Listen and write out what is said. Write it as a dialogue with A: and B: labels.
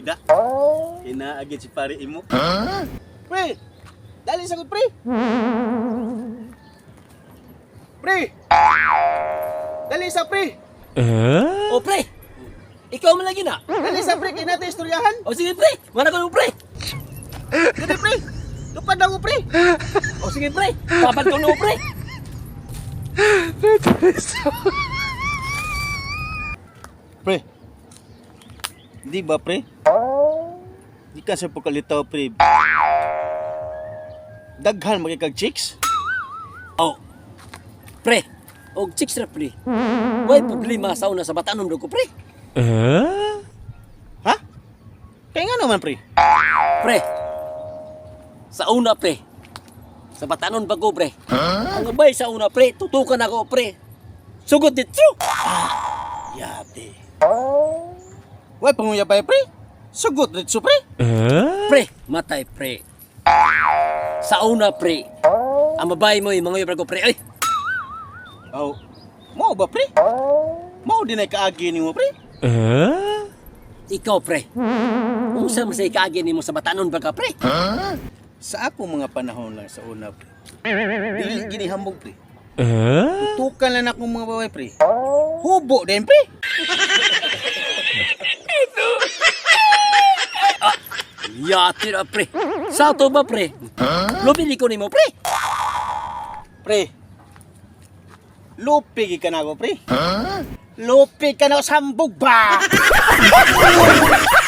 A: bida. Inaagit si pare imo.
B: Pre! Dali sa pre! Pre! Dali sa pre!
C: O pre, ikaw man lagi na.
B: Dali sa pre! Kaya natin istoryahan!
C: O sige pre, mana ko pre.
B: Dali pre! Tupad na ko pre!
C: O sige pre, papat ko no pre.
A: Pre. Di ba pre? Di ka sa pagkalitaw pre. Daghan magikag chicks.
C: O, pre, og chicks ra pre. Way problema sa una sa batanon ko pre.
A: Ha? Kaya nga naman pre.
C: Pre, sa una pre, sa batanon ba ko pre? Ang abay sa una pre, tutukan ako pre. Sugod dito.
A: Yate. Why panguya pa pre? Sugot ritso pre.
C: Pre, matay pre. Sa una pre, ang babae mo yung mga ko pre. Ay,
A: Oh. Mo ba pre? Mo din ay kaagi ni mo pre.
C: ikaw pre. Unsa man sa ikaagi nimo sa batanon ba ka pre?
A: Sa ako mga panahon lang sa una pre. Dili ginihambog pre. Tukan lang akong mga babae pre. Hubo din pre.
C: Yati na pre. Sa to ba pre? Lupili ko nimo pre.
A: Pre. Lupi ka na ako pre. Lupi ka na sambog ba?